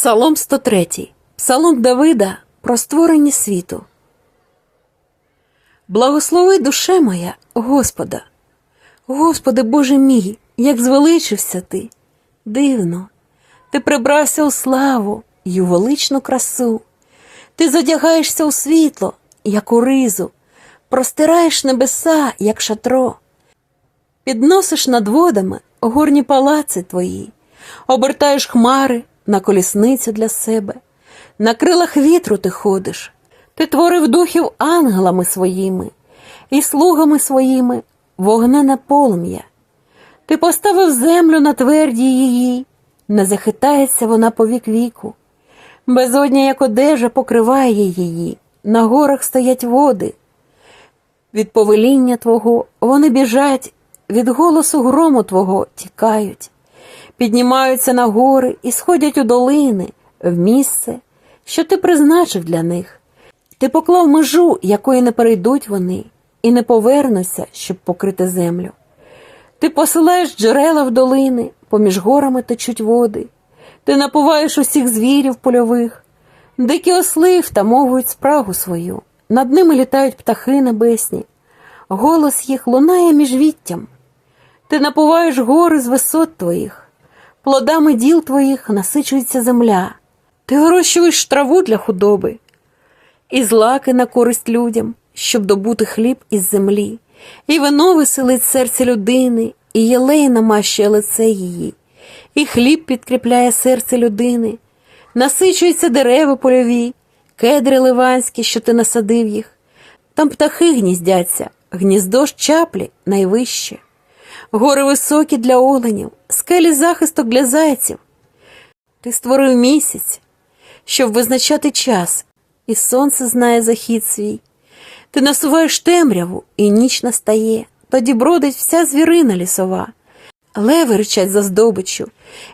Псалом 103. Псалом Давида про створення світу. Благослови душе моя, Господа. Господи Боже мій, як звеличився ти. Дивно, ти прибрався у славу й у величну красу. Ти задягаєшся у світло, як у ризу, простираєш небеса, як шатро. Підносиш над водами горні палаци твої, обертаєш хмари на колісницю для себе, на крилах вітру ти ходиш, ти творив духів ангелами своїми і слугами своїми вогнене полум'я. Ти поставив землю на тверді її, не захитається вона по вік віку. Безодня, як одежа, покриває її, на горах стоять води. Від повеління Твого вони біжать, від голосу грому Твого тікають, піднімаються на гори і сходять у долини, в місце, що ти призначив для них. Ти поклав межу, якої не перейдуть вони, і не повернуться, щоб покрити землю. Ти посилаєш джерела в долини, поміж горами течуть води, ти напуваєш усіх звірів польових, дикі осли втамовують спрагу свою, над ними літають птахи небесні, голос їх лунає між віттям. Ти напуваєш гори з висот твоїх, плодами діл твоїх насичується земля, ти вирощуєш траву для худоби, і злаки на користь людям, щоб добути хліб із землі, і вино веселить серце людини, і єлей намащує лице її, і хліб підкріпляє серце людини, насичуються дерева польові, кедри ливанські, що ти насадив їх, там птахи гніздяться, гніздо ж чаплі найвище, гори високі для оленів, скелі захисток для зайців. Ти створив місяць, щоб визначати час, і сонце знає захід свій. Ти насуваєш темряву, і ніч настає, тоді бродить вся звірина лісова. Леви ричать за здобиччю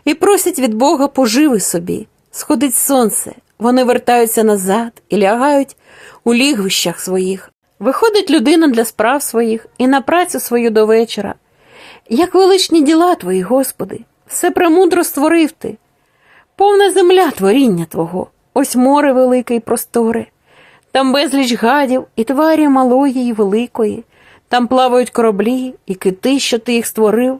і просять від Бога поживи собі. Сходить сонце, вони вертаються назад і лягають у лігвищах своїх. Виходить людина для справ своїх і на працю свою до вечора. Як величні діла твої, Господи, все премудро створив ти. Повна земля творіння Твого, ось море велике й просторе, там безліч гадів і тварі малої й великої, там плавають кораблі і кити, що ти їх створив,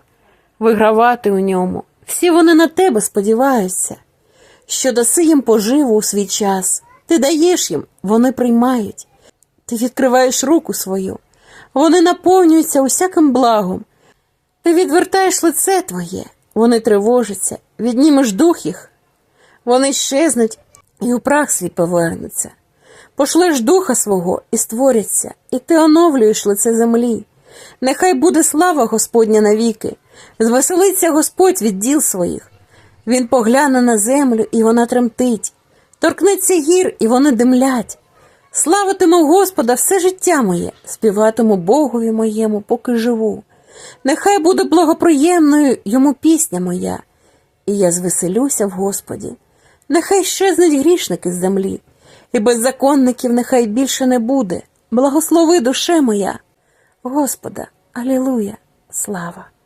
вигравати у ньому. Всі вони на тебе сподіваються, що даси їм поживу у свій час. Ти даєш їм, вони приймають. Ти відкриваєш руку свою, вони наповнюються усяким благом. Відвертаєш лице твоє, вони тривожаться, віднімеш дух їх, вони щезнуть і у прах свій повернуться. Пошлеш духа свого і створяться, і ти оновлюєш лице землі. Нехай буде слава Господня навіки, звеселиться Господь від діл своїх. Він погляне на землю, і вона тремтить, торкнеться гір, і вони димлять. Славитиму Господа все життя моє, співатиму Богові моєму, поки живу. Нехай буде благоприємною йому пісня моя, і я звеселюся в Господі. Нехай щезнуть грішники з землі, і беззаконників нехай більше не буде. Благослови душе моя. Господа, Алілуя, слава!